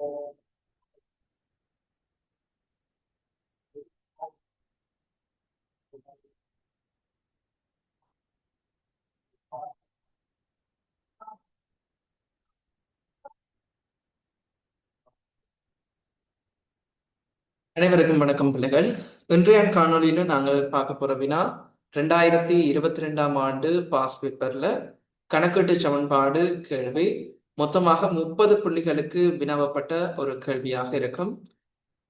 அனைவருக்கும் வணக்கம் பிள்ளைகள். இன்றைய காணொலியில நாங்கள் பார்க்க போற வினா ரெண்டாயிரத்தி இருபத்தி ரெண்டாம் ஆண்டு பாஸ் பேப்பர்ல கணக்கீட்டு சமன்பாடு கேள்வி மொத்தமாக முப்பது புள்ளிகளுக்கு வினவப்பட்ட ஒரு கேள்வியாக இருக்கும்.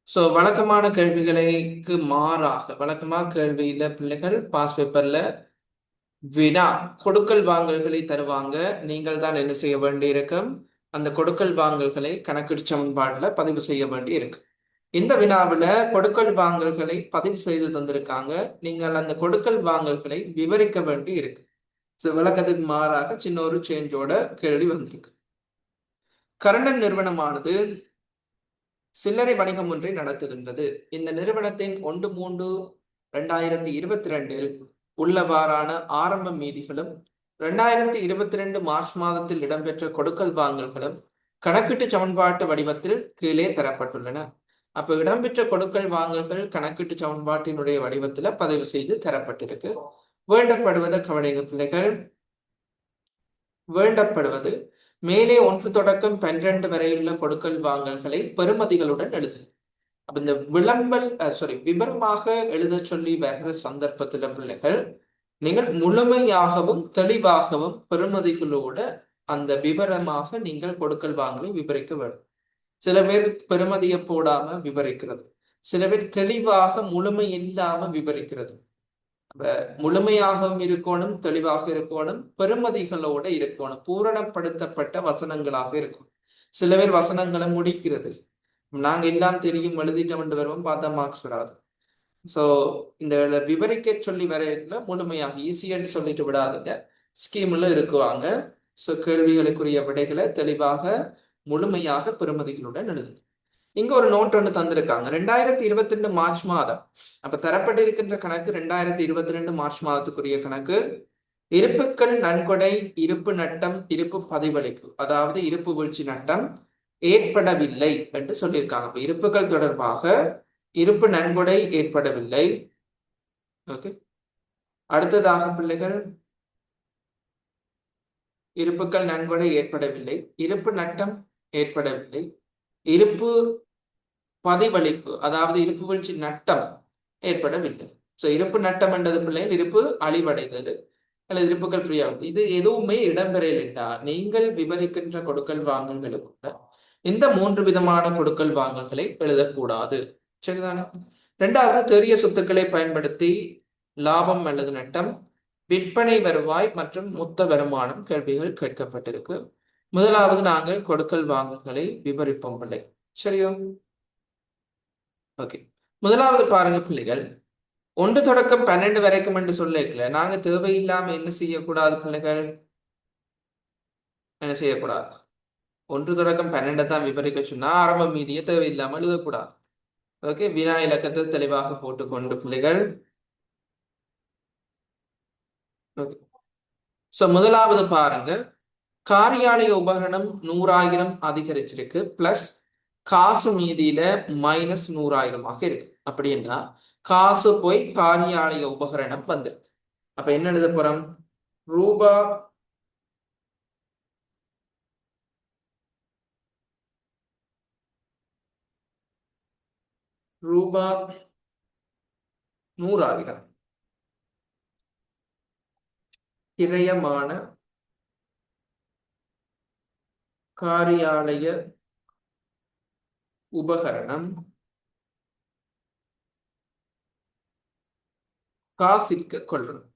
ஸோ வழக்கமான கேள்விகளுக்கு மாறாக வழக்கமாக கேள்வியில பிள்ளைகள் பாஸ் பேப்பர்ல வினா கொடுக்கல் வாங்கல்களை தருவாங்க. நீங்கள் தான் என்ன செய்ய வேண்டியிருக்கும்? அந்த கொடுக்கல் வாங்கல்களை கணக்கீட்டு சமன்பாடுல பதிவு செய்ய வேண்டி இருக்கு இந்த வினாவில் கொடுக்கல் வாங்கல்களை பதிவு செய்து தந்திருக்காங்க. நீங்கள் அந்த கொடுக்கல் வாங்கல்களை விவரிக்க வேண்டி இருக்கு விளக்கத்துக்கு மாறாக சின்ன ஒரு சேஞ்சோட கேள்வி வந்திருக்கு. கரண்டன் நிறுவனமானது சில்லறை வணிகம் ஒன்றை நடத்துகின்றது. இந்த நிறுவனத்தின் ஒன்று மூன்று ரெண்டாயிரத்தி இருபத்தி ரெண்டில் உள்ளவாறான ஆரம்ப மீதிகளும் ரெண்டாயிரத்தி இருபத்தி ரெண்டு மார்ச் மாதத்தில் இடம்பெற்ற கொடுக்கல் வாங்கல்களும் கணக்கீட்டு சமன்பாட்டு வடிவத்தில் கீழே தரப்பட்டுள்ளன. அப்ப இடம்பெற்ற கொடுக்கல் வாங்கல்கள் கணக்கீட்டு சமன்பாட்டினுடைய வடிவத்துல பதிவு செய்து தரப்பட்டிருக்கு. வேண்டப்படுவத கவனிக பிள்ளைகள். வேண்டப்படுவது மேலே ஒன்று தொடக்கம் பன்னிரண்டு வரையுள்ள கொடுக்கல் வாங்கல்களை பெறுமதிகளுடன் எழுது. அப்ப இந்த விளம்பல் சாரி விபரமாக எழுத சொல்லி வர்ற சந்தர்ப்பத்துல பிள்ளைகள் நீங்கள் முழுமையாகவும் தெளிவாகவும் பெறுமதிகளோட அந்த விவரமாக நீங்கள் கொடுக்கல் வாங்கலை விவரிக்க வேண்டும் சில பேர் பெருமதியை போடாம விவரிக்கிறது சில பேர் தெளிவாக முழுமை இல்லாம விவரிக்கிறது முழுமையாகவும் இருக்கணும் தெளிவாக இருக்கணும் பெருமதிகளோட இருக்கணும் பூரணப்படுத்தப்பட்ட வசனங்களாக இருக்கும். சில பேர் வசனங்களை முடிக்கிறது. நாங்க எல்லாம் தெரியும் எழுதிட்டோம் வருவோம் பார்த்தா மார்க்ஸ் வராது. சோ இந்த விவரிக்க சொல்லி வரையில முழுமையாக ஈஸின்னு சொல்லிட்டு விடாதுங்க. ஸ்கீம்ல இருக்குவாங்க. ஸோ கேள்விகளுக்குரிய விடைகளை தெளிவாக முழுமையாக பெருமதிகளுடன் எழுதுங்க. இங்க ஒரு நோட் ஒன்று தந்திருக்காங்க. ரெண்டாயிரத்தி இருபத்தி ரெண்டு மார்ச் மாதம். அப்ப தரப்பட்டிருக்கின்ற கணக்கு ரெண்டாயிரத்தி இருபத்தி ரெண்டு மார்ச் மாதத்துக்குரிய கணக்கு. இருப்புக்கள் நன்கொடை இருப்பு நட்டம் இருப்பு பதிவளிப்பு. அதாவது இருப்பு வீழ்ச்சி நட்டம் ஏற்படவில்லை என்று சொல்லியிருக்காங்க. அப்ப இருப்புகள் தொடர்பாக இருப்பு நன்கொடை ஏற்படவில்லை. ஓகே. அடுத்ததாக பிள்ளைகள். இருப்புக்கள் நன்கொடை ஏற்படவில்லை. இருப்பு நட்டம் ஏற்படவில்லை. இருப்பு பதிவளிப்பு அதாவது இருப்பு வீழ்ச்சி நட்டம் ஏற்படவில்லை. ஸோ இருப்பு நட்டம் என்றது பிள்ளைகள் இருப்பு அழிவடைந்தது. அல்லது இருப்புகள் ஃப்ரீயாகும் இது எதுவுமே இடம்பெறவில்லை. நீங்கள் விவரிக்கின்ற கொடுக்கல் வாங்கல்களுக்குள்ள இந்த மூன்று விதமான கொடுக்கல் வாங்கல்களை எழுதக்கூடாது. சரிதானா? ரெண்டாவது தெரிய சொத்துக்களை பயன்படுத்தி லாபம் அல்லது நட்டம் விற்பனை வருவாய் மற்றும் மொத்த வருமானம் கேள்விகள் கேட்கப்பட்டிருக்கு. முதலாவது நாங்கள் கொடுக்கல் வாங்கல்களை விவரிப்போம் பிள்ளை. சரியோ? ஓகே முதலாவது பாருங்க பிள்ளைகள். ஒன்று தொடக்கம் பன்னெண்டு வரைக்கும் என்று சொல்லிக்கல நாங்க தேவையில்லாம என்ன செய்யக்கூடாது பிள்ளைகள்? என்ன செய்யக்கூடாது? ஒன்று தொடக்கம் பன்னெண்டை தான் விவரிக்க சொன்னா ஆரம்ப மீதியை தேவையில்லாமல் எழுதக்கூடாது. ஓகே வினா இலக்கத்தை தெளிவாக போட்டுக்கொண்டு பிள்ளைகள். ஓகே ஸோ முதலாவது பாருங்க. காரியாலய உபகரணம் நூறாயிரம் அதிகரிச்சிருக்கு. பிளஸ் காசு மீதியில மைனஸ் நூறாயிரமாக இருக்கு. அப்படின்னா காசு போய் காரியாலய உபகரணம் வந்திருக்கு. அப்ப என்ன எழுத போறோம்? ரூபா ரூபா நூறாயிரம். கிரயமான காரியாலய உபகரணம். காசிற்கு கொள்ளணும்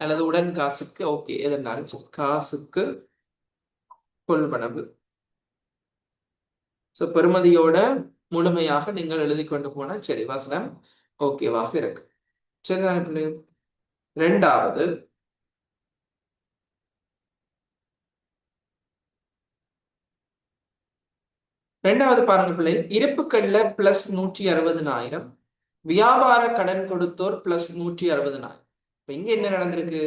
அல்லது உடன் காசுக்கு ஓகே எதனாலும் காசுக்கு கொள்வனவு. ஸோ பெருமதியோட முழுமையாக நீங்கள் எழுதி கொண்டு போனால் சரி வசனம் ஓகேவாக இருக்கு. சரிதானே பிள்ளைகள் ரெண்டாவது ரெண்டாவது பாருங்க பிள்ளை. இருப்புக்கள்ல பிளஸ் நூற்றி அறுபதுனாயிரம் வியாபார கடன் கொடுத்தோர் பிளஸ் நூற்றி அறுபதுனாயிரம் இப்ப இங்க என்ன நடந்திருக்கு?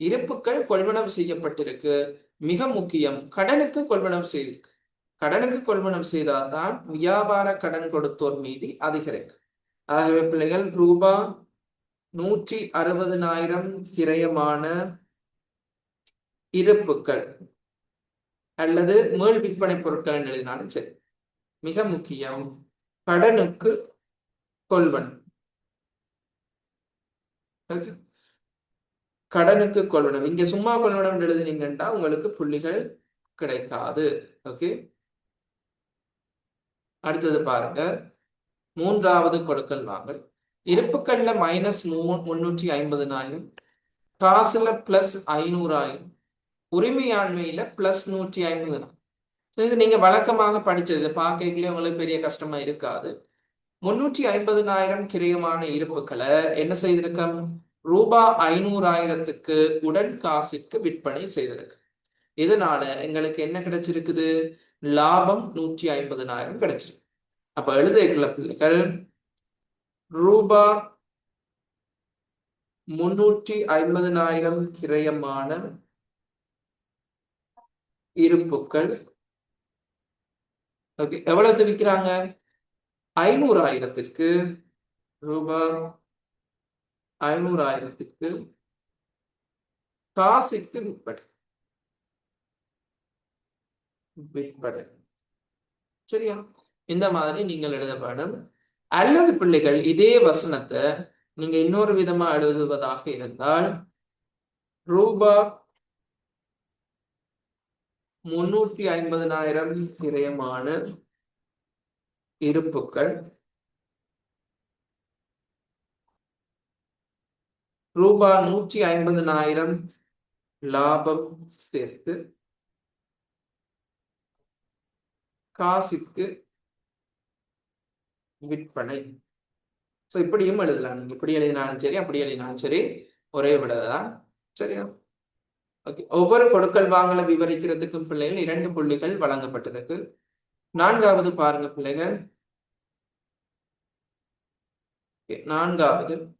இருப்புக்கள் கொள்வனவு செய்யப்பட்டிருக்கு. மிக முக்கியம் கடனுக்கு கொள்வனவு செய்திருக்கு. கடனுக்கு கொள்வனம் செய்தால்தான் வியாபார கடன் கொடுத்தோர் மீதி அதிகரிக்கும். ஆகவே பிள்ளைகள் ரூபா நூற்றி அறுபதனாயிரம் கிரயமான இருப்புக்கள் அல்லது மேல் விற்பனை பொருட்கள் எழுதினாலும் சரி. மிக முக்கியம். கடனுக்கு கொள்வன். கடனுக்கு கொள்வனம். இங்க சும்மா கொள்வனம் எழுதினீங்கன்னா உங்களுக்கு புள்ளிகள் கிடைக்காது. ஓகே? அடுத்தது பாருங்க. மூன்றாவது கொடுக்கல் வாங்கல் இருப்புக்கள்ல மைனஸ் மூ முன்னூற்றி ஐம்பதுனாயிரம் காசுல பிளஸ் ஐநூறாயிரம் உரிமையாண்மையில பிளஸ் நூற்றி ஐம்பதுனாயிரம் இது நீங்க வழக்கமாக படிச்சது. இதை பார்க்கல உங்களுக்கு பெரிய கஷ்டமா இருக்காது. முன்னூற்றி ஐம்பதுனாயிரம் கிரியமான இருப்புகளை என்ன செய்திருக்கோம் ரூபா ஐநூறாயிரத்துக்கு உடன் காசுக்கு விற்பனை செய்திருக்கு. இதனால எங்களுக்கு என்ன கிடைச்சிருக்குது? லாபம் நூற்றி ஐம்பதுனாயிரம் கிடைச்சிருக்கு. அப்ப எழுதிய பிள்ளைகள் ரூபா முன்னூற்றி ஐம்பதுனாயிரம் கிரயமான இருப்புக்கள் எவ்வளவு விற்கிறாங்க ஐநூறாயிரத்திற்கு ரூபாய் ஐநூறாயிரத்துக்கு காசுக்கு விற்பனை. விற்பனை. சரியா? இந்த மாதிரி நீங்கள் எழுத வேணும். அல்லது பிள்ளைகள் இதே வசனத்தை நீங்க இன்னொரு விதமா எழுதுவதாக இருந்தால் ரூபா முன்னூற்றி ஐம்பதனாயிரம் கிரயமான இருப்புக்கள். ரூபாய் நூற்றி ஐம்பதனாயிரம் லாபம் சேர்த்து காசுக்கு விற்பனை. ஸோ இப்படியும் எழுதலாம். நீங்க இப்படி எழுதினாலும் சரி அப்படி எழுதினாலும் சரி ஒரே விடதான். சரியா? ஒவ்வொரு கொடுக்கல் வாங்கல விவரிக்கிறதுக்கும் பிள்ளைகள் இரண்டு புள்ளிகள் வழங்கப்பட்டிருக்கு. நான்காவது பாருங்க பிள்ளைகள். நான்காவது.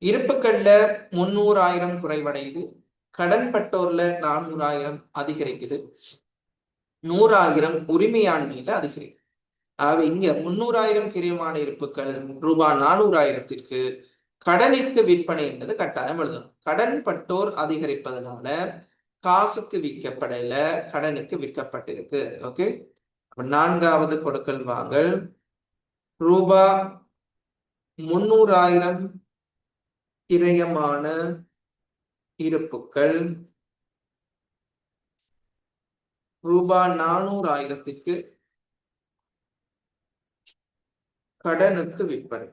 இருப்புக்கள்ல முன்னூறாயிரம் குறைவடையுது. கடன் பட்டோர்ல நானூறாயிரம் அதிகரிக்குது. நூறாயிரம் உரிமையாண்மையில அதிகரிக்குது. ஆக இங்க முன்னூறாயிரம் கிரியமான இருப்புகள் ரூபாய் நானூறாயிரத்திற்கு கடனிற்கு விற்பனை என்பது கட்டாயம் எழுதணும். கடன் பட்டோர் அதிகரிப்பதனால காசுக்கு விற்கப்படல கடனுக்கு விற்கப்பட்டிருக்கு. ஓகே நான்காவது கொடுக்கல் வாங்கல். ரூபா முன்னூறாயிரம் கிரயமான இருப்புக்கள். ரூபா நானூறு கடனுக்கு விற்பனை.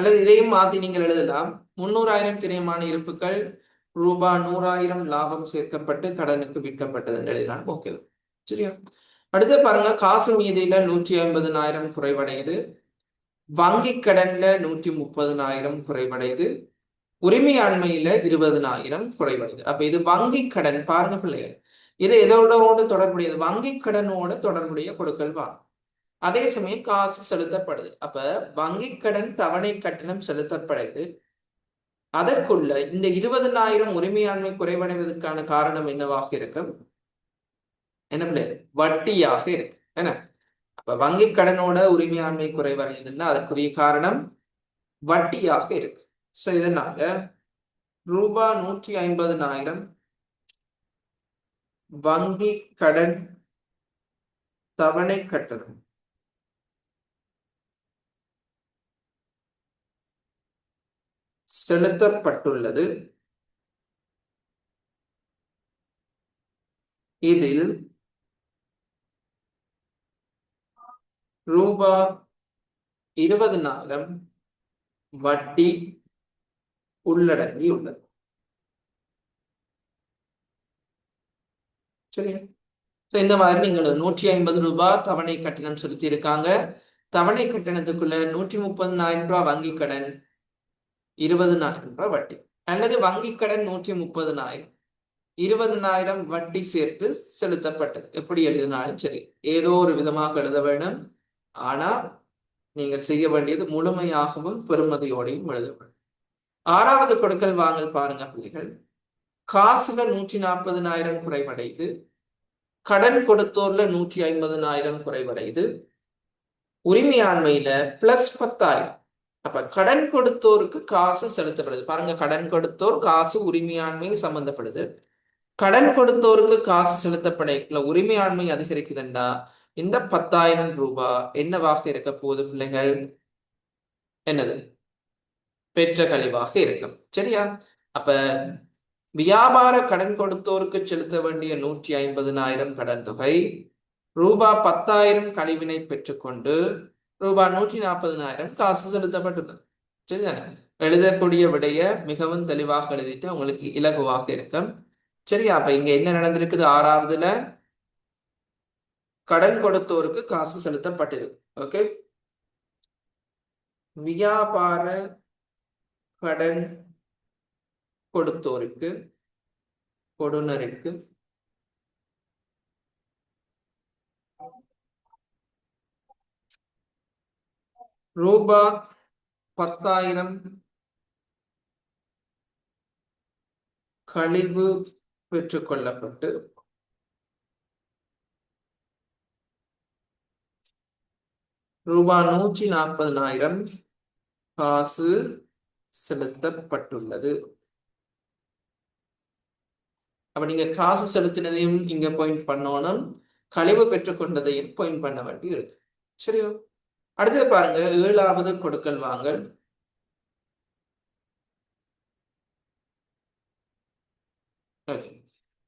அல்லது இதையும் மாற்றி நீங்கள் எழுதலாம். முன்னூறாயிரம் கிரயமான இருப்புகள் ரூபா நூறாயிரம் லாபம் சேர்க்கப்பட்டு கடனுக்கு விற்கப்பட்டது எழுதினால் ஓகே சரியா? அடுத்து பாருங்க காசு மீதியில நூற்றி ஐம்பதுனாயிரம் குறைவடையுது. வங்கி கடன்ல நூற்றி முப்பதுனாயிரம் குறைவடையுது. உரிமையாண்மையில இருபதுனாயிரம் குறைவடையுது. அப்ப இது வங்கி கடன் பாருங்க பிள்ளைகள். இது எதோட தொடர்புடையது? வங்கி கடனோட தொடர்புடைய கொடுக்கல் வாங்க. அதே சமயம் காசு செலுத்தப்படுது. அப்ப வங்கி கடன் தவணை கட்டணம் செலுத்தப்படுது. அதற்குள்ள இந்த இருபதனாயிரம் உரிமையாண்மை குறைவடைவதற்கான காரணம் என்னவாக இருக்கும்? என்ன பிள்ளை? வட்டியாக இருக்கு. என்ன? அப்ப வங்கி கடனோட உரிமையாண்மை குறைவடைந்ததுன்னா அதற்குரிய காரணம் வட்டியாக இருக்கு. சோ இதனால ரூபா நூற்றி ஐம்பதுனாயிரம் வங்கி கடன் தவணை கட்டணம் செலுத்தப்பட்டுள்ளது. இதில் ரூபா இருபதனாயிரம் வட்டி உள்ளடங்கி உள்ளது சரியா இந்த மாதிரி நீங்கள் நூற்றி ஐம்பது ரூபாய் தவணை கட்டணம் செலுத்தி இருக்காங்க தவணை கட்டணத்துக்குள்ள நூற்றி முப்பதுனாயிரம் ரூபாய் வங்கி கடன் இருபதுனாயிரம் ரூபாய் வட்டி. அல்லது வங்கி கடன் நூற்றி முப்பதுனாயிரம். இருபதுனாயிரம் வட்டி சேர்த்து செலுத்தப்பட்டது. எப்படி எழுதினாலும் சரி. ஏதோ ஒரு விதமாக எழுத வேண்டும். ஆனா நீங்கள் செய்ய வேண்டியது முழுமையாகவும் பெருமதியோடையும் எழுத வேண்டும். ஆறாவது கொடுக்கல் வாங்கல் பாருங்க பிள்ளைகள். காசுல நூற்றி நாற்பதனாயிரம் குறைவடைது கடன் கொடுத்தோர்ல நூற்றி ஐம்பதுனாயிரம் குறைவடைது உரிமையாண்மையில பிளஸ் பத்தாயிரம். அப்ப கடன் கொடுத்தோருக்கு காசு செலுத்தப்படுது. பாருங்க கடன் கொடுத்தோர் காசு உரிமையாண்மையில் சம்பந்தப்படுது. கடன் கொடுத்தோருக்கு காசு செலுத்தப்பட உரிமையாண்மை அதிகரிக்குதுண்டா? இந்த பத்தாயிரம் ரூபாய் என்னவாக இருக்க போகுது பிள்ளைகள்? என்னது? பெற்ற கழிவாக இருக்கும். சரியா? அப்ப வியாபார கடன் கொடுத்தோருக்கு செலுத்த வேண்டிய நூற்றி ஐம்பதுனாயிரம் கடன் தொகை ரூபா பத்தாயிரம் கழிவினை பெற்றுக்கொண்டு ரூபாய் நூற்றி நாற்பதுனாயிரம் காசு செலுத்தப்பட்டுள்ளது. சரிதானே? எழுதக்கூடிய விடைய மிகவும் தெளிவாக எழுதிட்டு உங்களுக்கு இலகுவாக இருக்கும். சரியா அப்ப இங்க என்ன நடந்திருக்குது? ஆறாவதுல கடன் கொடுத்தோருக்கு காசு செலுத்தப்பட்டிருக்கு. ஓகே? வியாபார கடன் கொடுத்தோருக்கு கொடுனருக்கு ரூபா பத்தாயிரம் கழிவு பெற்றுக்கொள்ளப்பட்டு ரூபா நூற்றி நாற்பதனாயிரம் காசு செலுத்தப்பட்டுள்ளது. அப்ப நீங்க காசு செலுத்தினதையும் இங்க பாயிண்ட் பண்ணணும். கழிவு பெற்றுக்கொண்டதையும் பாயிண்ட் பண்ண வேண்டி இருக்கு சரியோ? அடுத்தது பாருங்க ஏழாவது கொடுக்கல் வாங்கல்.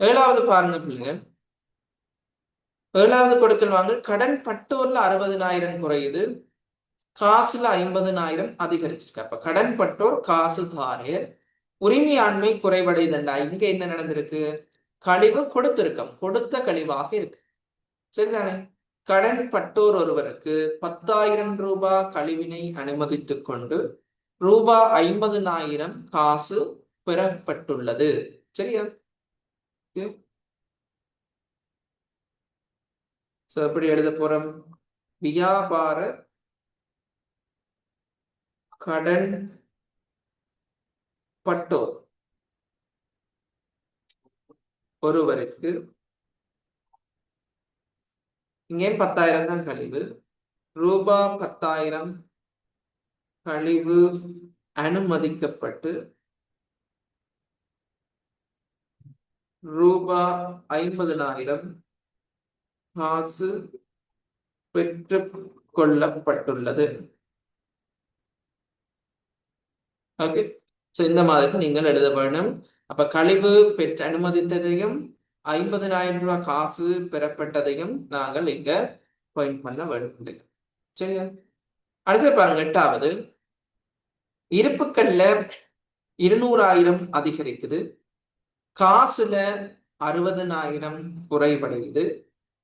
ஏழாவது பாருங்க பிள்ளைங்க ஏழாவது கொடுக்கல் வாங்கல் கடன் பட்டோர்ல அறுபதுனாயிரம் குறையுது காசுல ஐம்பதுனாயிரம் அதிகரிச்சிருக்கு. அப்ப கடன் பட்டோர் காசு தாரேர் உரிமையாண்மை குறைவடைதண்டா. இங்க என்ன நடந்திருக்கு? கழிவு கொடுத்திருக்கம். கொடுத்த கழிவாக இருக்கு. சரிதானே? கடன் பட்டோர் ஒருவருக்கு பத்தாயிரம் ரூபாய் கழிவினை அனுமதித்துக் கொண்டு ரூபாய் ஐம்பதுனாயிரம் காசு பெறப்பட்டுள்ளது. சரியா? எப்படி எழுத போறோம்? வியாபார கடன் பட்டோர் ஒருவருக்கு இங்கேயும் பத்தாயிரம் தான் கழிவு. ரூபா பத்தாயிரம் கழிவு அனுமதிக்கப்பட்டு ரூபா ஐம்பதனாயிரம் காசு பெற்று கொள்ளப்பட்டுள்ளது ஓகே ஸோ இந்த மாதிரி நீங்கள் எழுத வேணும். அப்ப கழிவு பெற்று அனுமதித்ததையும் ஐம்பதனாயிரம் ரூபாய் காசு பெறப்பட்டதையும் நாங்கள் இங்க பாயிண்ட் பண்ண வேண்டும் சரியா? அடுத்து பாருங்க எட்டாவது. இருப்புக்கள்ல இருநூறாயிரம் அதிகரிக்குது. காசுல அறுபதனாயிரம் குறைவடையுது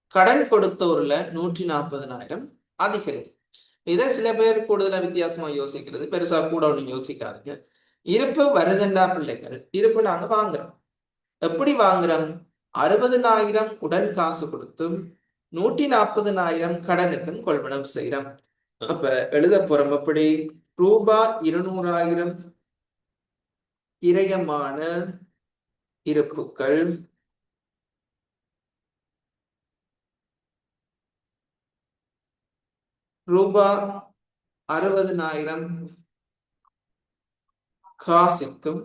கடன் கொடுத்தோர்ல நூற்றி நாற்பதனாயிரம் அதிகரிக்குது. இதை சில பேர் கூடுதலா வித்தியாசமா யோசிக்கிறது. பெருசா கூட ஒண்ணு யோசிக்காதுங்க. இருப்பு வருதுண்டா பிள்ளைகள். இருப்பு நாங்க வாங்குறோம். எப்படி வாங்குறோம்? அறுபதுனாயிரம் உடன் காசு கொடுத்தும் நூற்றி நாற்பதுனாயிரம் கடனுக்குன்னு கொள்வனம் செய்யறோம் அப்ப எழுத போறோம் அப்படி. ரூபா இருநூறாயிரம் கிரயமான இருப்புக்கள். ரூபா அறுபதுனாயிரம் காசுக்கும்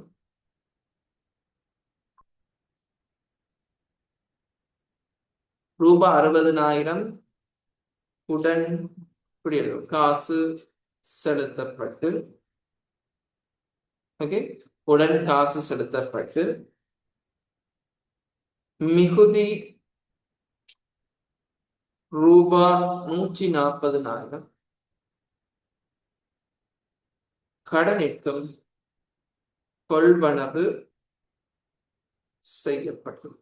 ரூபாய் அறுபதுனாயிரம் உடன் இப்படி எழுதும் காசு செலுத்தப்பட்டு ஓகே உடன் காசு செலுத்தப்பட்டு மிகுதி ரூபா நூற்றி நாற்பதுனாயிரம் கடனிற்கும் கொள்வனவு செய்யப்படும்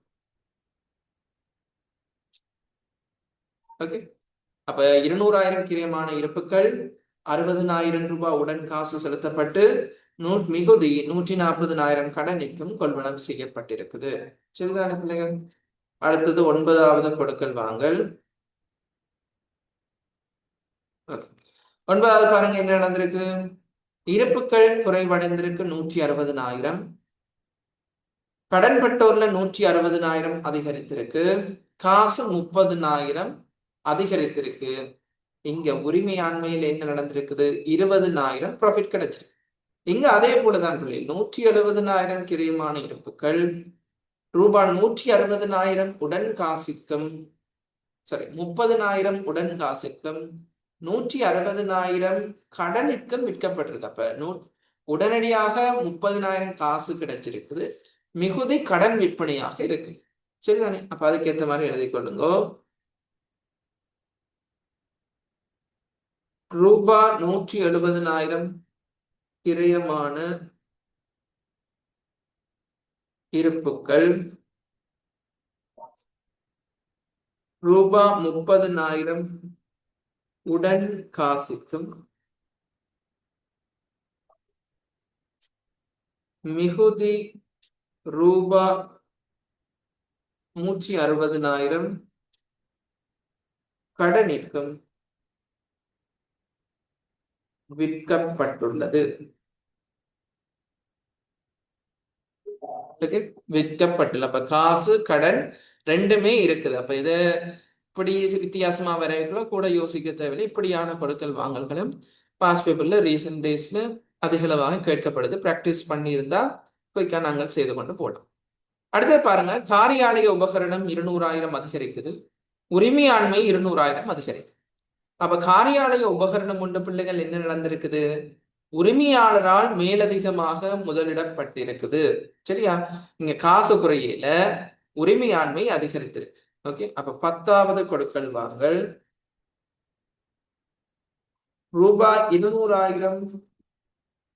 ஓகே அப்ப இருநூறாயிரம் கிரியமான இருப்புகள் அறுபதுனாயிரம் ரூபாய் உடன் காசு செலுத்தப்பட்டு நூ மிகுதி நூற்றி நாற்பதுனாயிரம் கடனிற்கும் கொள்வனம் செய்யப்பட்டிருக்குது. சரிதான பிள்ளைகள்? அடுத்தது ஒன்பதாவது கொடுக்கல் வாங்கல். ஒன்பதாவது பாருங்க என்ன நடந்திருக்கு? இருப்புக்கள் குறைவடைந்திருக்கு நூற்றி அறுபதுனாயிரம். கடன்பட்டோர்ல நூற்றி அறுபதுனாயிரம் அதிகரித்திருக்கு. காசு முப்பதுனாயிரம். அதிகரித்திருக்கு. இங்க உரிமையாண்மையில் என்ன நடந்திருக்குது? இருபதுனாயிரம் ப்ராஃபிட் கிடைச்சிருக்கு. இங்க அதே போலதான் பிள்ளை நூற்றி எழுபதுனாயிரம் கிரியமான இருப்புகள் ரூபாய் நூற்றி அறுபதுனாயிரம் உடன் காசிக்கும் சாரி முப்பதுனாயிரம் உடன் காசுக்கும் நூற்றி அறுபதுனாயிரம் கடனுக்கும் விற்கப்பட்டிருக்கு. அப்ப நூ உடனடியாக முப்பதுனாயிரம் காசு கிடைச்சிருக்குது. மிகுதி கடன் விற்பனையாக இருக்கு. சரிதானே? அப்ப அதுக்கேற்ற மாதிரி எழுதி கொள்ளுங்கோ. ரூபா நூற்றி எழுபதுனாயிரம் கிரயமான இருப்புக்கள். ரூபா முப்பதுனாயிரம் உடன் காசிக்கும். மிகுதி ரூபா நூற்றி அறுபதுனாயிரம் கடனிற்கும். விற்கப்பட்டுள்ளது. விற்கப்பட்டுள்ள அப்ப காசு கடன் ரெண்டுமே இருக்குது. அப்ப இதை இப்படி வித்தியாசமா வரைகளோ கூட யோசிக்க தேவையில்லை. இப்படியான கொடுக்கல் வாங்கல்களும் பாஸ் பேப்பர்ல ரீசன்ட் டேஸ்ல அதிகளவாக கேட்கப்படுது. பிராக்டிஸ் பண்ணியிருந்தா குயிக்கா நாங்கள் செய்து கொண்டு போட்டோம் அடுத்து பாருங்க காரியாலய உபகரணம் இருநூறாயிரம் அதிகரிக்குது. உரிமையாண்மை இருநூறாயிரம் அதிகரிக்குது. அப்ப காரியாலய உபகரணம் உண்டு பிள்ளைகள் என்ன நடந்திருக்குது? உரிமையாளரால் மேலதிகமாக முதலிடப்பட்டிருக்குது. சரியா? இங்க காசு குறையில உரிமையாண்மை அதிகரித்திருக்கு. ஓகே? அப்ப பத்தாவது கொடுக்கல் வாங்கல் ரூபாய் இருநூறாயிரம்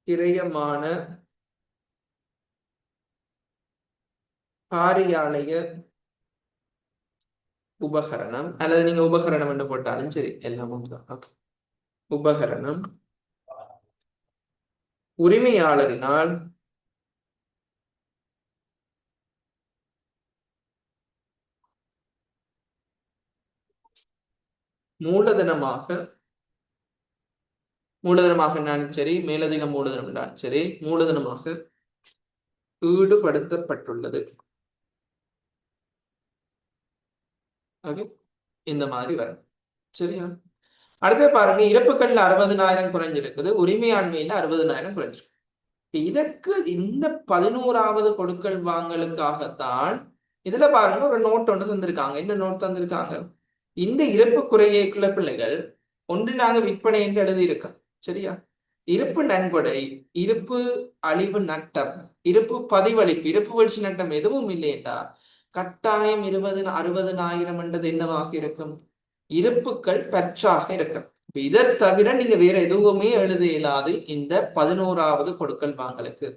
கிரயமான காரியாலய உபகரணம் அல்லது நீங்க உபகரணம் என்று போட்டாலும் சரி எல்லாமும் தான் ஓகே உபகரணம். உரிமையாளரினால் மூலதனமாக மூலதனமாக இருந்தாலும் சரி மேலதிக மூலதனம் என்றாலும் சரி மூலதனமாக ஈடுபடுத்தப்பட்டுள்ளது. ஓகே இந்த மாதிரி வரும். சரியா? அடுத்து பாருங்க இறப்புகள்ல அறுபதுனாயிரம் குறைஞ்சிருக்குது உரிமையாண்மையில அறுபதுனாயிரம் குறைஞ்சிருக்கு. இதற்கு இந்த பதினோராவது கொடுக்கல் வாங்கலுக்காகத்தான் இதுல பாருங்க ஒரு நோட் ஒன்று தந்திருக்காங்க. என்ன நோட் தந்திருக்காங்க? இந்த இறப்பு குறையக்குள்ள பிள்ளைகள் ஒன்று நாங்க விற்பனை என்று எழுதியிருக்கோம் சரியா? இருப்பு நன்கொடை இருப்பு அழிவு நட்டம் இருப்பு பதிவளிப்பு இருப்பு வீழ்ச்சி நட்டம் எதுவும் இல்லையென்றா கட்டாயம் இருபது அறுபது ஆயிரம் என்றது என்னவாக இருக்கும்? இருப்புக்கள் பற்றாக இருக்கும். இதை தவிர நீங்க வேற எதுவுமே எழுத இயலாது. இந்த பதினோராவது கொடுக்கல் வாங்கலுக்கு.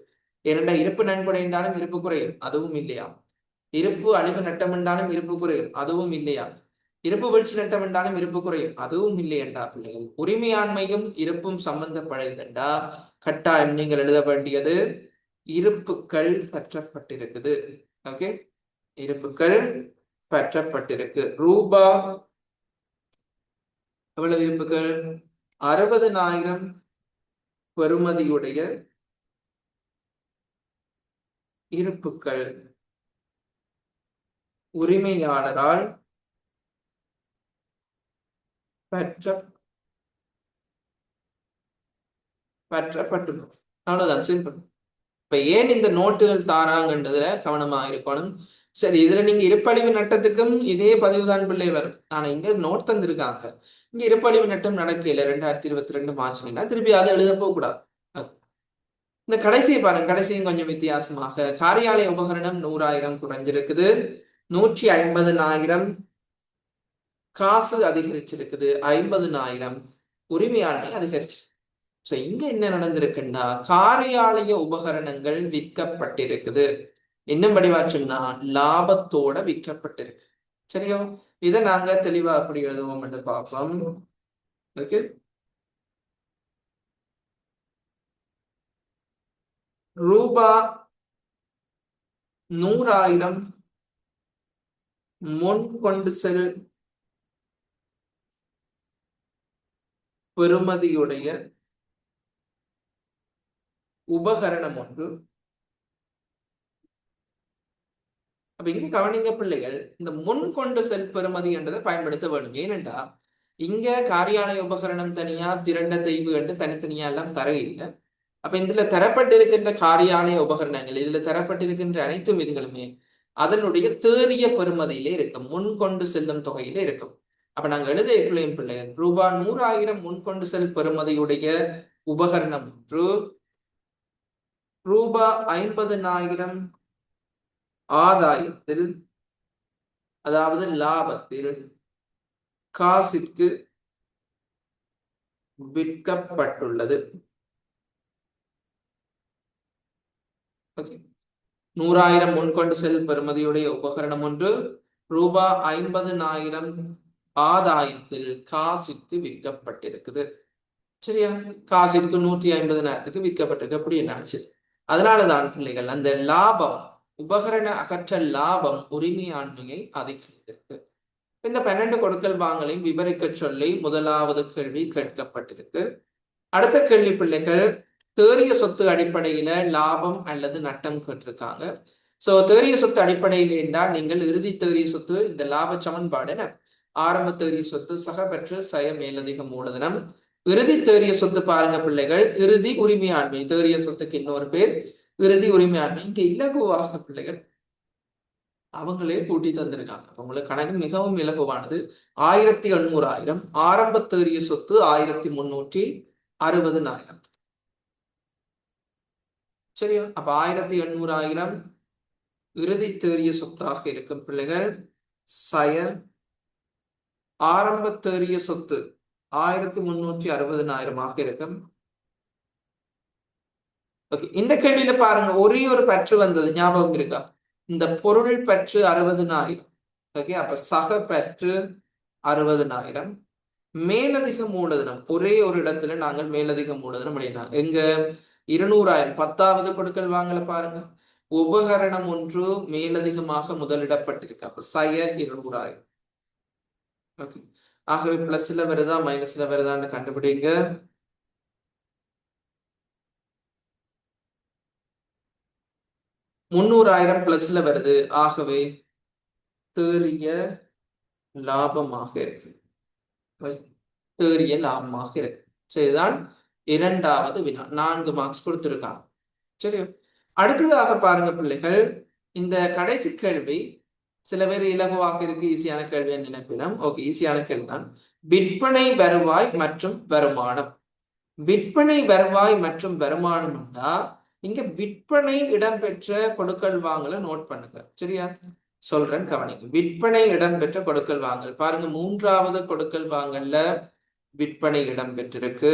இரண்டா இருப்பு நன்கொடை என்றாலும் இருப்பு குறையும். அதுவும் இல்லையா? இருப்பு அழிவு நட்டம் என்றாலும் இருப்பு குறையும். அதுவும் இல்லையா? இருப்பு வீழ்ச்சி நட்டம் என்றாலும் இருப்பு குறையும். அதுவும் இல்லை என்றா பிள்ளைகள். உரிமையாண்மையும் இருப்பும் சம்பந்தப்படையதென்றா கட்டாயம் நீங்கள் எழுத வேண்டியது இருப்புக்கள் பற்றப்பட்டிருக்குது. ஓகே? இருப்புகள் பற்றப்பட்டிருக்கு. ரூபா எவ்வளவு இருப்புகள்? அறுபதனாயிரம் பெறுமதியுடைய இருப்புக்கள் உரிமையாளரால் பற்ற பற்றப்பட்டுள்ளது அவ்வளவுதான் சிம்பிள் இப்ப ஏன் இந்த நோட்டுகள் தாராங்கன்றதுல கவனமா இருக்கணும்? சரி இதுல நீங்க இருப்பழிவு நட்டத்துக்கும் இதே பதிவுதான் பிள்ளை வரும். ஆனா இங்க நோட் தந்திருக்காங்க. இங்க இருப்பழிவு நட்டம் நடக்கல ரெண்டாயிரத்தி இருபத்தி ரெண்டு மார்ச்னா திருப்பி அதை எழுத போக கூடாது இந்த கடைசியை பாருங்க கடைசியும் கொஞ்சம் வித்தியாசமாக. காரியாலய உபகரணம் நூறாயிரம் குறைஞ்சிருக்குது. நூற்றி ஐம்பதுனாயிரம் காசு அதிகரிச்சிருக்குது. ஐம்பதுனாயிரம் உரிமையாளர்கள் அதிகரிச்சு. சோ இங்க என்ன நடந்திருக்குன்னா காரியாலய உபகரணங்கள் விற்கப்பட்டிருக்குது. இன்னும் வடிவாச்சுன்னா லாபத்தோட விற்கப்பட்டிருக்கு. சரியோ? இதை நாங்க தெளிவா அப்படி எழுதுவோம் என்று பார்ப்போம் ஓகே? ரூபா நூறாயிரம் முன் கொண்டு செல் பெறுமதியுடைய உபகரணம் ஒன்று. அப்ப இங்க கவனிங்க பிள்ளைகள் இந்த முன் கொண்டு செல் பெறுமதி என்றதை பயன்படுத்த வேண்டும். ஏனென்றா இங்க காரியாலய உபகரணம் தனியா திரண்ட தெய்வு என்று தனித்தனியா எல்லாம் தர இல்லை அப்ப இதுல தரப்பட்டிருக்கின்ற காரியாலய உபகரணங்கள் இதுல தரப்பட்டிருக்கின்ற அனைத்து விதிகளுமே அதனுடைய தேறிய பெறுமதியிலே இருக்கும் முன் கொண்டு செல்லும் தொகையிலே இருக்கும். அப்ப நாங்க எழுத பிள்ளையும் பிள்ளைகள் ரூபாய் நூறாயிரம் முன் கொண்டு செல் பெறுமதியுடைய உபகரணம் ஒன்று ரூபாய் ஐம்பதனாயிரம் ஆதாயத்தில் அதாவது லாபத்தில் காசிற்கு விற்கப்பட்டுள்ளது. நூறாயிரம் முன்கொண்டு செல் பெறுமதியுடைய உபகரணம் ஒன்று ரூபாய் ஐம்பதுனாயிரம் ஆதாயத்தில் காசிற்கு விற்கப்பட்டிருக்குது. சரியா? காசிற்கு நூற்றி ஐம்பதனாயிரத்துக்கு விற்கப்பட்டிருக்கு. அப்படி நினைச்சு? அதனாலதான் பிள்ளைகள் அந்த லாபம் உபகரண அகற்றல் லாபம் உரிமையாண்மையை அதிகரித்திருக்கு. இந்த பன்னெண்டு கொடுக்கல் வாங்கலையும் விவரிக்க சொல்லி முதலாவது கேள்வி கேட்கப்பட்டிருக்கு. அடுத்த கேள்வி பிள்ளைகள் தேறிய சொத்து அடிப்படையில லாபம் அல்லது நட்டம் கேட்டிருக்காங்க. சோ தேறிய சொத்து அடிப்படையில் என்றால் நீங்கள் இறுதி தேறிய சொத்து இந்த லாப சமன்பாடு ஆரம்ப தேறிய சொத்து சகபற்று சய மேலதிக மூலதனம். இறுதி தேறிய சொத்து பாருங்க பிள்ளைகள் இறுதி உரிமையாண்மை. தேறிய சொத்துக்கு இன்னொரு பேர் விருதி உரிமையாண்மை. இங்க இலகுவாக பிள்ளைகள் அவங்களே கூட்டி தந்திருக்காங்க. அவங்களுக்கு கணக்கு மிகவும் இலகுவானது. ஆயிரத்தி எண்ணூறாயிரம். ஆரம்ப தேறிய சொத்து ஆயிரத்தி முன்னூற்றி அறுபதுனாயிரம் சரியா? அப்ப ஆயிரத்தி எண்ணூறாயிரம் இறுதி தேறிய சொத்தாக இருக்கும் பிள்ளைகள் சய ஆரம்ப தேறிய சொத்து ஆயிரத்தி முன்னூற்றி அறுபதுனாயிரமாக இருக்கும். ஓகே இந்த கேள்வியில பாருங்க ஒரே ஒரு பற்று வந்தது ஞாபகம் இருக்கா? இந்த பொருள் பற்று அறுபதுனாயிரம். ஓகே அப்ப சக பற்று அறுபதுனாயிரம். மேலதிக மூலதனம் ஒரே ஒரு இடத்துல நாங்கள் மேலதிக மூலதனம் அப்படின்னா எங்க? இருநூறாயிரம். பத்தாவது கொடுக்கல் வாங்கல பாருங்க. உபகரணம் ஒன்று மேலதிகமாக முதலிடப்பட்டிருக்கு. அப்ப சய இருநூறாயிரம். ஓகே ஆகவே பிளஸ்ல வருதா மைனஸ்ல வருதான்னு கண்டுபிடிங்க. முந்நூறாயிரம் பிளஸ்ல வருது. ஆகவே தேறிய லாபமாக இருக்கு. தேறிய லாபமாக இருக்கு. சரிதான். இரண்டாவது வினா. நான்கு மார்க்ஸ் கொடுத்துருக்காங்க. சரி அடுத்ததாக பாருங்க பிள்ளைகள். இந்த கடைசி கேள்வி சில பேர் இலகுவாக இருக்கு ஈஸியான கேள்வி நினைப்பினம். ஓகே ஈஸியான கேள்வி தான் விற்பனை வருவாய் மற்றும் வருமானம். விற்பனை வருவாய் மற்றும் வருமானம் என்றா இங்க விற்பனை இடம்பெற்ற கொடுக்கல் வாங்கல நோட் பண்ணுங்க. சரியா? சொல்றேன் கவனிங்க. விற்பனை இடம்பெற்ற கொடுக்கல் வாங்கல். பாருங்க மூன்றாவது கொடுக்கல் வாங்கல்ல விற்பனை இடம்பெற்றிருக்கு.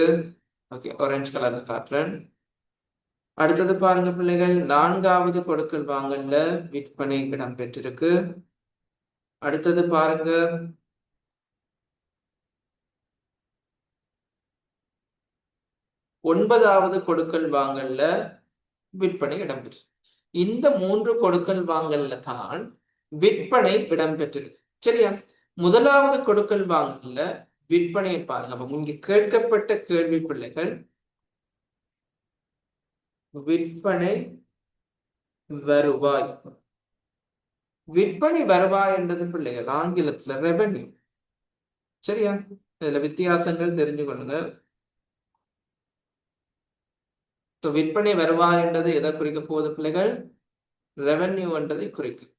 ஓகே ஆரஞ்சு கலர்ல காட்டுறேன். அடுத்தது பாருங்க பிள்ளைகள் நான்காவது கொடுக்கல் வாங்கல்ல விற்பனை இடம்பெற்றிருக்கு. அடுத்தது பாருங்க ஒன்பதாவது கொடுக்கல் வாங்கல்ல விற்பனை இடம்பெற்று. இந்த மூன்று கொடுக்கல் வாங்கல்ல தான் விற்பனை இடம்பெற்றிருக்கு சரியா? முதலாவது கொடுக்கல் வாங்கல்ல விற்பனையை பாருங்க. அப்ப இங்க கேட்கப்பட்ட கேள்வி பிள்ளைகள் விற்பனை வருவாய். விற்பனை வருவாய் என்றது பிள்ளைகள் ஆங்கிலத்துல ரெவன்யூ சரியா? இதுல வித்தியாசங்கள் தெரிஞ்சு கொள்ளுங்க விற்பனை வருவாய் என்றது எதை குறிக்க போகுது பிள்ளைகள்? ரெவன்யூ என்றதை குறிக்கும்.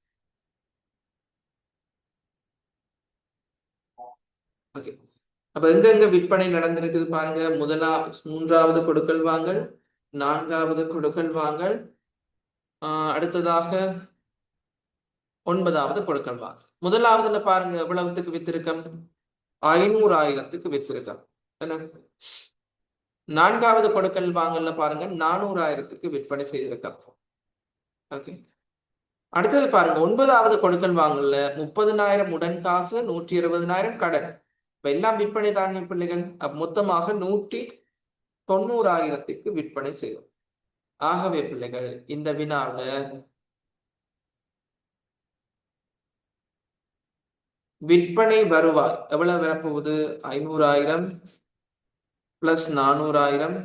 ஓகே அப்ப எங்க விற்பனை நடந்திருக்குது பாருங்க. முதலா மூன்றாவது கொடுக்கல் வாங்கல் நான்காவது கொடுக்கல் வாங்கல் ஆஹ் அடுத்ததாக ஒன்பதாவது கொடுக்கல் வாங்கல். முதலாவதுல பாருங்க எவ்வளவுத்துக்கு வித்திருக்கம்? ஐநூறு ஆயிரத்துக்கு வித்திருக்கம். என்ன? நான்காவது கொடுக்கல் வாங்கல பாருங்க நானூறாயிரத்துக்கு விற்பனை செய்திருக்காங்க ஓகே அடுத்தது பாருங்க ஒன்பதாவது கொடுக்கல் வாங்கல முப்பதுனாயிரம் உடன் காசு நூற்றி இருபதுனாயிரம் கடன். இப்ப எல்லாம் விற்பனை தானே பிள்ளைகள் மொத்தமாக நூற்றி தொண்ணூறாயிரத்துக்கு விற்பனை செய்தோம். ஆகவே பிள்ளைகள் இந்த வினால விற்பனை வருவாய். எவ்வளவு வரப்போகுது? ஐநூறாயிரம். பிளஸ் நானூறாயிரம்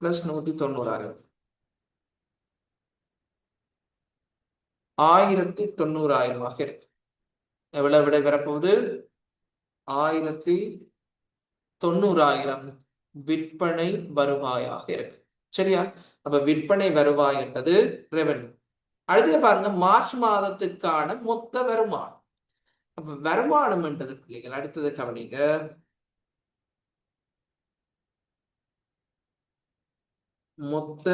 பிளஸ் நூற்றி தொண்ணூறாயிரம் ஆயிரத்தி தொண்ணூறாயிரமாக இருக்கு. எவ்வளவு விடை பெறப்போகுது? ஆயிரத்தி தொண்ணூறாயிரம் விற்பனை வருவாயாக இருக்கு. சரியா? அப்ப விற்பனை வருவாய் என்றது ரெவன்யூ அடுத்து பாருங்க மார்ச் மாதத்துக்கான மொத்த வருமானம். அப்ப வருமானம் என்றது பிள்ளைகள் அடுத்தது கவனிங்க. மொத்த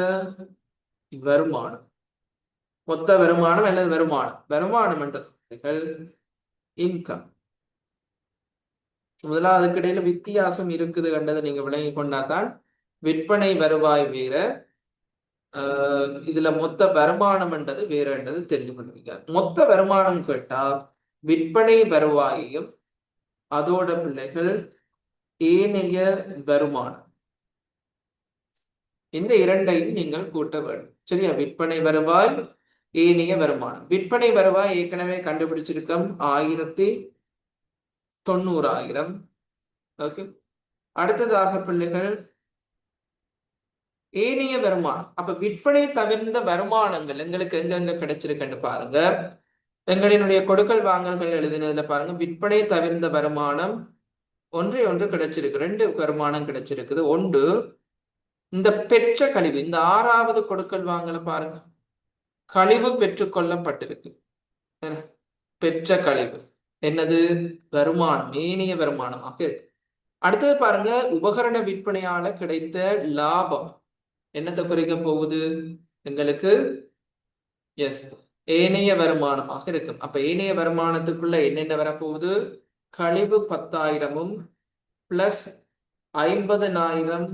வருமானம். மொத்த வருமானம் அல்லது வருமானம்? வருமானம் என்றது இன்கம் முதலாவதுக்கு இடையில வித்தியாசம் இருக்குது கண்டதை நீங்க விளங்கி கொண்டாதான் விற்பனை வருவாய் வேற இதுல மொத்த வருமானம் என்றது வேற என்றது தெரிஞ்சு கொள்வீங்க. மொத்த வருமானம் கேட்டா விற்பனை வருவாயையும் அதோட பிள்ளைகள் ஏனைய வருமானம். இந்த இரண்டையும் நீங்கள் கூட்ட வேண்டும். சரியா? விற்பனை வருவாய் ஏனைய வருமானம். விற்பனை வருவாய் ஏற்கனவே கண்டுபிடிச்சிருக்கோம். ஆயிரத்தி தொண்ணூறாயிரம். ஓகே அடுத்ததாக பிள்ளைகள் ஏனைய வருமானம். அப்ப விற்பனை தவிர்ந்த வருமானங்கள் எங்களுக்கு எங்கெங்க கிடைச்சிருக்குன்னு பாருங்க. எங்களினுடைய கொடுக்கல் வாங்கல்கள் எழுதினதுல பாருங்க. விற்பனை தவிர்ந்த வருமானம் ஒன்றே ஒன்று கிடைச்சிருக்கு. ரெண்டு வருமானம் கிடைச்சிருக்குது. ஒன்று இந்த பெற்ற கழிவு இந்த ஆறாவது கொடுக்கல் வாங்கல பாருங்க. கழிவு பெற்றுக்கொள்ளப்பட்டிருக்கு பெற்ற கழிவு. என்னது? வருமானம் ஏனைய வருமானமாக இருக்கு. அடுத்தது பாருங்க உபகரண விற்பனையால கிடைத்த லாபம். என்னத்தை குறைக்க போகுது? எங்களுக்கு எஸ் ஏனைய வருமானமாக இருக்கும். அப்ப ஏனைய வருமானத்துக்குள்ள என்னென்ன வரப்போகுது? கழிவு பத்தாயிரமும் பிளஸ் ஐம்பதனாயிரம்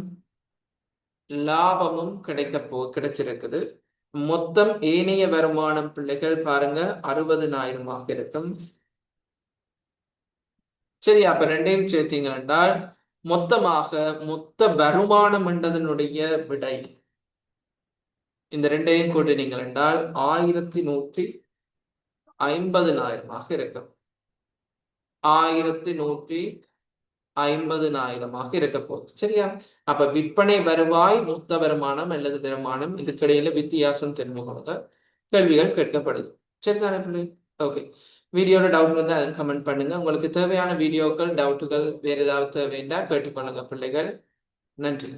லாபமும் கிடைக்க போ கிடைச்சிருக்குது. மொத்தம் ஏனைய வருமானம் பிள்ளைகள் பாருங்க அறுபதுனாயிரமாக இருக்கும். சரி அப்ப ரெண்டையும் சேர்த்தீங்க என்றால் மொத்தமாக மொத்த வருமானம் என்றதனுடைய விடை. இந்த ரெண்டையும் கூட்டினீங்கள் என்றால் ஆயிரத்தி நூற்றி ஐம்பதுனாயிரமாக இருக்கும். ஆயிரத்தி நூற்றி ஐம்பதுனாயிரமாக இருக்க போகுது. சரியா? அப்ப விற்பனை வருவாய் மொத்த வருமானம் அல்லது வருமானம் இதுக்கிடையில வித்தியாசம் தெரிந்து கொள்ளுங்க கேள்விகள் கேட்கப்படுது. சரிதானே பிள்ளை? ஓகே வீடியோட டவுட் இருந்தால் அதை கமெண்ட் பண்ணுங்க. உங்களுக்கு தேவையான வீடியோக்கள் டவுட்டுகள் வேறு ஏதாவது தேவைன்னா கேட்டுக்கொள்ளுங்க பிள்ளைகள். நன்றி.